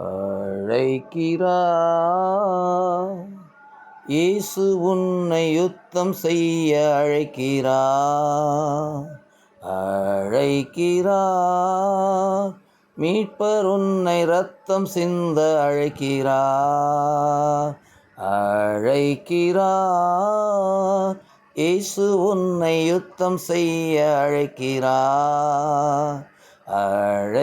அழைக்கிறார் இயேசு உன்னை யுத்தம் செய்ய அழைக்கிறார் அழைக்கிறார் மீட்பர் உன்னை ரத்தம் சிந்த அழைக்கிறார் அழைக்கிறார் இயேசு உன்னை யுத்தம் செய்ய அழைக்கிறார் அழைக்கிறார்.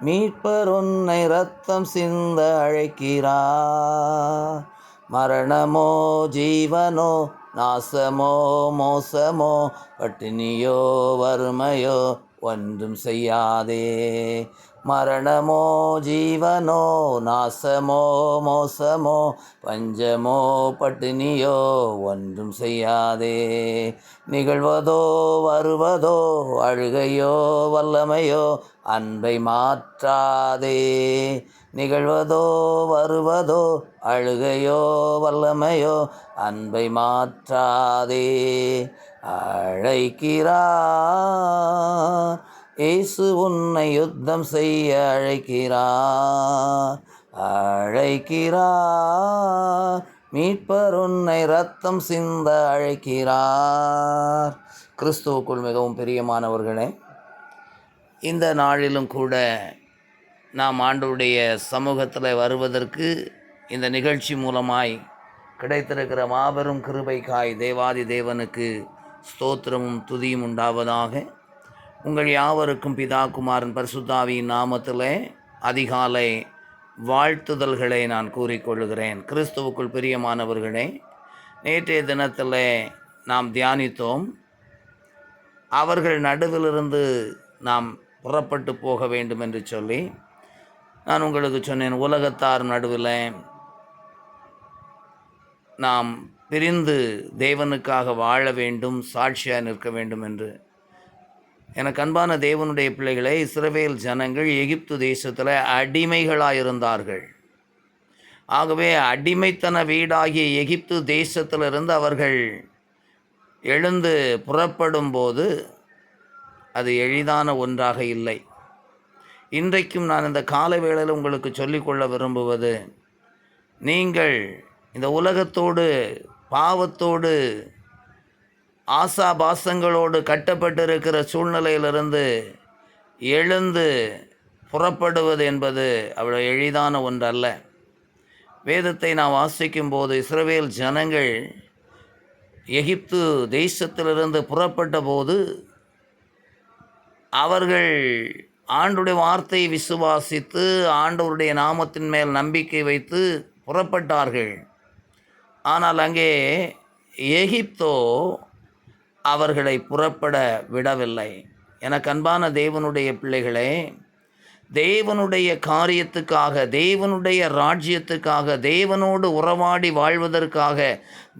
மீட்பர் உன்னை ரத்தம் சிந்த அழைக்கிறார். மரணமோ ஜீவனோ நாசமோ மோசமோ பட்டினியோ வறுமையோ ஒன்றும் செய்யாதே. மரணமோ ஜீவனோ நாசமோ மோசமோ பஞ்சமோ பட்டினியோ ஒன்றும் செய்யாதே. நிகழ்வதோ வருவதோ அழுகையோ வல்லமையோ அன்பை மாற்றாதே. நிகழ்வதோ வருவதோ அழுகையோ வல்லமையோ அன்பை மாற்றாதே. அழைக்கிறார் இயேசு உன்னை யுத்தம் செய்ய அழைக்கிறார். அழைக்கிறார். மீட்பர் உன்னை ரத்தம் சிந்த அழைக்கிறார். கிறிஸ்துவுக்குள் மிகவும் பிரியமானவர்களே இந்த நாளிலும் கூட நாம் ஆண்டுடைய சமூகத்தில் வருவதற்கு இந்த நிகழ்ச்சி மூலமாய் கிடைத்திருக்கிற மாபெரும் கிருபைக்காய் தேவாதி தேவனுக்கு ஸ்தோத்திரமும் துதியும் உண்டாவதாக உங்கள் யாவருக்கும் பிதா குமாரன் பரிசுத்தாவியின் நாமத்தில் அதிகாலை வாழ்த்துதல்களை நான் கூறிக்கொள்கிறேன். கிறிஸ்துவுக்குள் பிரியமானவர்களே நேற்றைய தினத்தில் நாம் தியானித்தோம். அவர்கள் நடுவிலிருந்து நாம் புறப்பட்டு போக வேண்டும் என்று சொல்லி நான் உங்களுக்கு சொன்னேன் உலகத்தார் நடுவில் நாம் பிரிந்து தேவனுக்காக வாழ வேண்டும் சாட்சியாக நிற்க வேண்டும் என்று. எனக்கு அன்பான தேவனுடைய பிள்ளைகளை இஸ்ரவேல் ஜனங்கள் எகிப்து தேசத்தில் அடிமைகளாக இருந்தார்கள் ஆகவே அடிமைத்தன வீடாகிய எகிப்து தேசத்திலிருந்து அவர்கள் எழுந்து புறப்படும் போது அது எளிதான ஒன்றாக இல்லை. இன்றைக்கும் நான் இந்த கால வேளையில் உங்களுக்கு சொல்லிக்கொள்ள விரும்புவது நீங்கள் இந்த உலகத்தோடு பாவத்தோடு ஆசாபாசங்களோடு கட்டப்பட்டிருக்கிற சூழ்நிலையிலிருந்து எழுந்து புறப்படுவது என்பது அவ்வளோ எளிதான ஒன்றல்ல. வேதத்தை நான் வாசிக்கும் போது இஸ்ரவேல் ஜனங்கள் எகிப்து தேசத்திலிருந்து புறப்பட்ட போது அவர்கள் ஆண்டுடைய வார்த்தையை விசுவாசித்து ஆண்டவருடைய நாமத்தின் மேல் நம்பிக்கை வைத்து புறப்பட்டார்கள். ஆனால் அங்கே எகிப்தோ அவர்களை புறப்பட விடவில்லை. எனக்கு அன்பான தேவனுடைய பிள்ளைகளே தேவனுடைய காரியத்துக்காக தேவனுடைய ராஜ்யத்துக்காக தேவனோடு உறவாடி வாழ்வதற்காக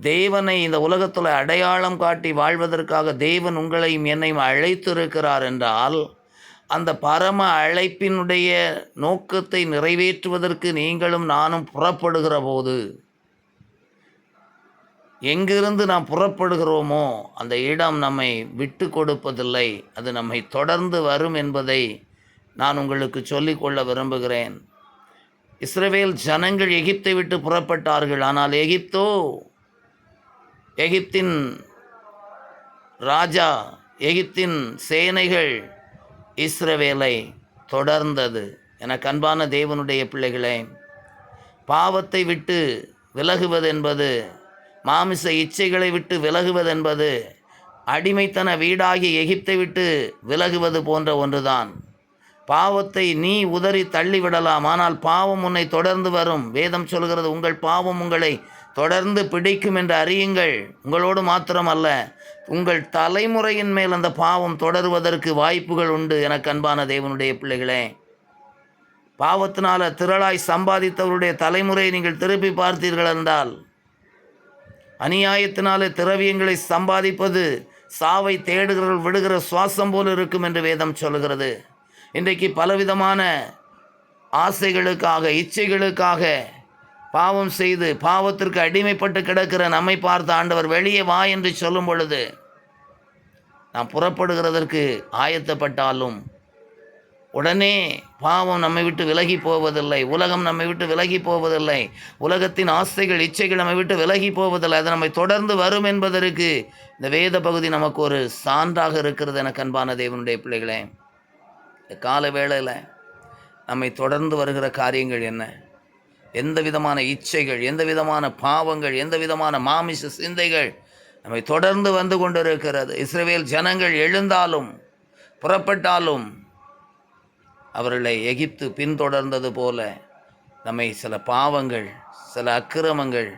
தேவனை இந்த உலகத்தில் அடையாளம் காட்டி வாழ்வதற்காக தேவன் உங்களையும் என்னையும் அழைத்திருக்கிறார் என்றால் அந்த பரம அழைப்பினுடைய நோக்கத்தை நிறைவேற்றுவதற்கு நீங்களும் நானும் புறப்படுகிற போது எங்கிருந்து நாம் புறப்படுகிறோமோ அந்த இடம் நம்மை விட்டு கொடுப்பதில்லை. அது நம்மை தொடர்ந்து வரும் என்பதை நான் உங்களுக்கு சொல்லிக்கொள்ள விரும்புகிறேன். இஸ்ரவேல் ஜனங்கள் எகிப்தை விட்டு புறப்பட்டார்கள். ஆனால் எகிப்தோ எகிப்தின் ராஜா எகிப்தின் சேனைகள் இஸ்ரவேலை தொடர்ந்தது. என கண்பான தேவனுடைய பிள்ளைகளே பாவத்தை விட்டு விலகுவது என்பது மாமிச இச்சைகளை விட்டு விலகுவதென்பது அடிமைத்தன வீடாகி எகிப்தை விட்டு விலகுவது போன்ற ஒன்றுதான். பாவத்தை நீ உதறி தள்ளிவிடலாம். ஆனால் பாவம் உன்னை தொடர்ந்து வரும். வேதம் சொல்கிறது உங்கள் பாவம் உங்களை தொடர்ந்து பிடிக்கும் என்று அறியுங்கள். உங்களோடு மாத்திரமல்ல உங்கள் தலைமுறையின் மேல் அந்த பாவம் தொடருவதற்கு வாய்ப்புகள் உண்டு என கண்பான தேவனுடைய பிள்ளைகளே. பாவத்தினால திரளாய் சம்பாதித்தவருடைய தலைமுறையை நீங்கள் திருப்பி பார்த்தீர்கள் என்றால் அநியாயத்தினாலே திரவியங்களை சம்பாதிப்பது சாவை தேடுகிறவர்கள் விடுகிற சுவாசம் போல் இருக்கும் என்று வேதம் சொல்கிறது இன்றைக்கு பலவிதமான ஆசைகளுக்காக இச்சைகளுக்காக பாவம் செய்து பாவத்திற்கு அடிமைப்பட்டு கிடக்கிற நம்மை பார்த்த ஆண்டவர் வெளியே வா என்று சொல்லும் பொழுது நாம் புறப்படுகிறதற்கு ஆயத்தப்பட்டாலும் உடனே பாவம் நம்மை விட்டு விலகி போவதில்லை. உலகம் நம்மை விட்டு விலகி போவதில்லை. உலகத்தின் ஆசைகள் இச்சைகள் நம்மை விட்டு விலகி போவதில்லை. அது நம்மை தொடர்ந்து வரும் என்பதற்கு இந்த வேத பகுதி நமக்கு ஒரு சான்றாக இருக்கிறது எனக்கு அன்பான தேவனுடைய பிள்ளைகளே. இந்த கால வேளையில் நம்மை தொடர்ந்து வருகிற காரியங்கள் என்ன? எந்த விதமான இச்சைகள் எந்த விதமான பாவங்கள் எந்த விதமான மாமிச சிந்தைகள் நம்மை தொடர்ந்து வந்து கொண்டிருக்கிறது. இஸ்ரேல் ஜனங்கள் எழுந்தாலும் புறப்பட்டாலும் அவர்களை எகிப்து பின்தொடர்ந்தது போல நம்மை சில பாவங்கள் சில அக்கிரமங்கள்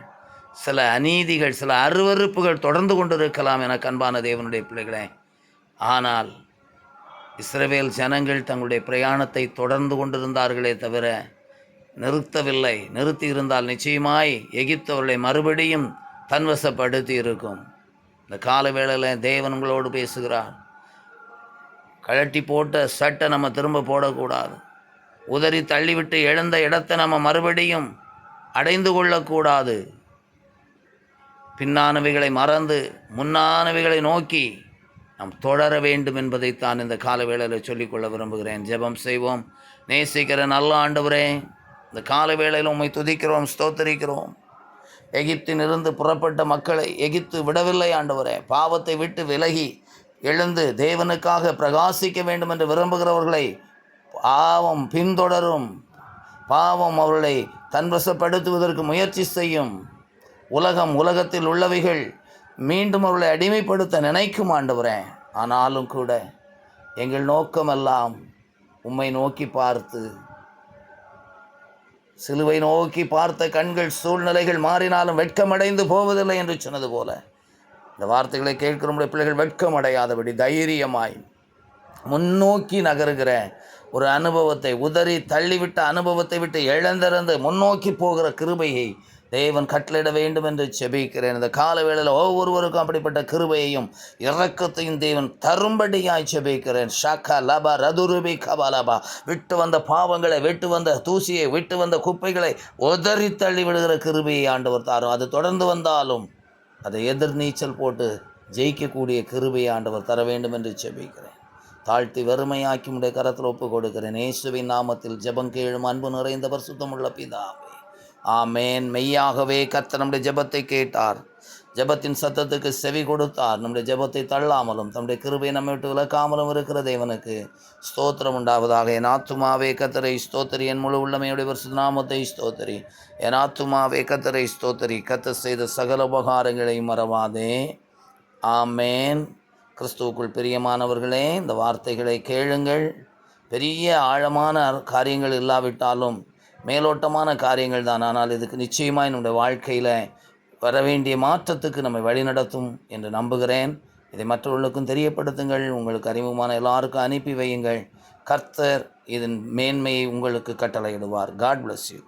சில அநீதிகள் சில அருவருப்புகள் தொடர்ந்து கொண்டிருக்கலாம் என கண்பான தேவனுடைய பிள்ளைகளே. ஆனால் இஸ்ரவேல் ஜனங்கள் தங்களுடைய பிரயாணத்தை தொடர்ந்து கொண்டிருந்தார்களே தவிர நிறுத்தவில்லை. நிறுத்தி இருந்தால் நிச்சயமாய் எகிப்து அவர்களை மறுபடியும் தன்வசப்படுத்தி இருக்கும் இந்த கால வேளையில் தேவன் உங்களோடு பேசுகிறார். கழட்டி போட்ட சட்டை நம்ம திரும்ப போடக்கூடாது. உதறி தள்ளிவிட்டு எழுந்த இடத்தை நம்ம மறுபடியும் அடைந்து கொள்ளக்கூடாது. பின்னானவைகளை மறந்து முன்னானவைகளை நோக்கி நாம் தொடர வேண்டும் என்பதைத்தான் இந்த காலவேளையில் சொல்லிக்கொள்ள விரும்புகிறேன். ஜெபம் செய்வோம். நேசிக்கிற நல்ல ஆண்டவரே இந்த காலவேளையில் உண்மை துதிக்கிறோம் ஸ்தோத்தரிக்கிறோம். எகிப்தின் இருந்து புறப்பட்ட மக்களை எகிப்து விடவில்லை ஆண்டவரே. பாவத்தை விட்டு விலகி எழுந்து தேவனுக்காக பிரகாசிக்க வேண்டும் என்று விரும்புகிறவர்களை பாவம் பின்தொடரும். பாவம் அவர்களை தன்வசப்படுத்துவதற்கு முயற்சி செய்யும். உலகம் உலகத்தில் உள்ளவைகள் மீண்டும் அவர்களை அடிமைப்படுத்த நினைக்கும் ஆண்டவரே. ஆனாலும் கூட எங்கள் நோக்கமெல்லாம் உம்மை நோக்கி பார்த்து சிலுவை நோக்கி பார்த்த கண்கள் சூழ்நிலைகள் மாறினாலும் வெட்கமடைந்து போவதில்லை என்று சொன்னது போல. இந்த வார்த்தைகளை கேட்கிற நம்முடைய பிள்ளைகள் வெட்கமடையாதபடி தைரியமாய் முன்னோக்கி நகருகிற ஒரு அனுபவத்தை உதறி தள்ளிவிட்ட அனுபவத்தை விட்டு இழந்திருந்து முன்னோக்கி போகிற கிருபையை தேவன் கட்டளையிட வேண்டும் என்று செபிக்கிறேன் இந்த கால வேளையில் ஒவ்வொருவருக்கும் அப்படிப்பட்ட கிருபையையும் இறக்கத்தையும் தேவன் தரும்படியாய் செபிக்கிறேன் ஷாக்கா லபா ரதுருபி கபாலபா விட்டு வந்த பாவங்களை விட்டு வந்த தூசியை விட்டு வந்த குப்பைகளை உதறி தள்ளி விடுகிற கிருபையை ஆண்டவர் தாரும். அது தொடர்ந்து வந்தாலும் அதை எதிர் நீச்சல் போட்டு ஜெயிக்கக்கூடிய கிருபையை ஆண்டவர் தர வேண்டும் என்று செபிக்கிறேன் தாழ்த்தி வறுமையாக்கி உடைய கரத்தில் ஒப்பு கொடுக்கிறேன் இயேசுவின் நாமத்தில் ஜபம் கேளும் அன்பு நிறைந்தவர் சுத்தமுள்ள பிதாவே. ஆமேன். மெய்யாகவே கர்த்தர் நம்முடைய ஜெபத்தை கேட்டார். ஜெபத்தின் சத்தத்துக்கு செவி கொடுத்தார். நம்முடைய ஜெபத்தை தள்ளாமலும் தம்முடைய கிருபை நம்மை விட்டு விலக்காமலும் இருக்கிற தேவனுக்கு ஸ்தோத்திரம் உண்டாவதாக. என் ஆத்துமாவே கத்தரை ஸ்தோத்தரி. என் முழு உள்ளமையுடைய நாமத்தை ஸ்தோத்தரி. என் ஆத்துமாவே கத்தரை ஸ்தோத்தரி. கத்த செய்த சகல உபகாரங்களையும் மறவாதே. ஆமேன். கிறிஸ்துவுக்குள் பிரியமானவர்களே இந்த வார்த்தைகளை கேளுங்கள். பெரிய ஆழமான காரியங்கள் இல்லாவிட்டாலும் மேலோட்டமான காரியங்கள் தான். ஆனால் இதுக்கு நிச்சயமாக என்னுடைய வாழ்க்கையில் வர வேண்டிய மாற்றத்துக்கு நம்மை வழிநடத்தும் என்று நம்புகிறேன். இதை மற்றவர்களுக்கும் தெரியப்படுத்துங்கள். உங்களுக்கு அறிமுகமான எல்லாருக்கும் அனுப்பி வையுங்கள். கர்த்தர் இதன் மேன்மையை உங்களுக்கு கட்டளையிடுவார். God bless you